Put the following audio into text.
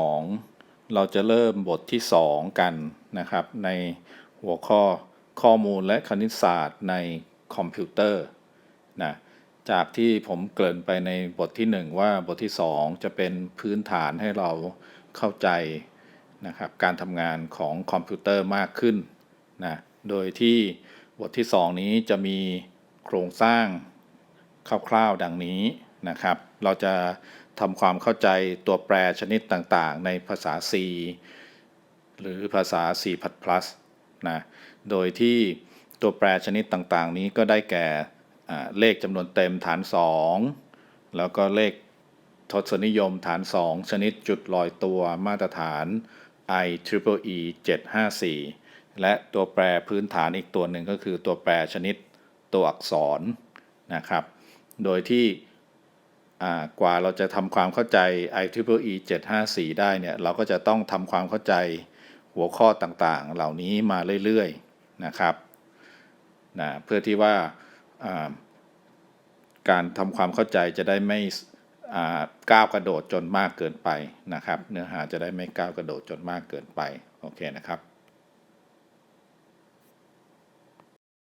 2 เราจะเริ่มบทที่ 2 กันนะครับ ในหัวข้อข้อมูลและคณิตศาสตร์ในคอมพิวเตอร์นะจากที่ผมเกริ่นไปในบทที่ 1 ว่าบทที่ 2 จะเป็นพื้นฐานให้เราเข้าใจนะครับการทำงานของคอมพิวเตอร์มากขึ้นนะโดยที่บทที่ 2 นี้จะมีโครงสร้างคร่าวๆดังนี้ นะครับ เราจะทำความเข้าใจตัวแปรชนิดต่างๆ ในภาษา C หรือภาษา C++ นะ โดยที่ตัวแปรชนิดต่างๆ นี้ก็ได้แก่เลขจำนวนเต็มฐาน 2 แล้วก็เลขทศนิยมฐาน 2 ชนิดจุดลอยตัวมาตรฐาน IEEE 754 และตัวแปรพื้นฐานอีกตัวหนึ่งก็คือตัวแปรชนิดตัวอักษรนะครับ โดยที่ กว่าเราจะทำความเข้าใจ IEEE 754 ได้เนี่ยเราก็จะต้องทำความเข้าใจหัวข้อต่างๆ เหล่านี้มาเรื่อยๆนะครับนะเพื่อที่ว่าการทำความเข้าใจจะได้ไม่ก้าวกระโดดจนมากเกินไปนะครับ เนื้อหาจะได้ไม่ก้าวกระโดดจนมากเกินไป โอเคนะครับ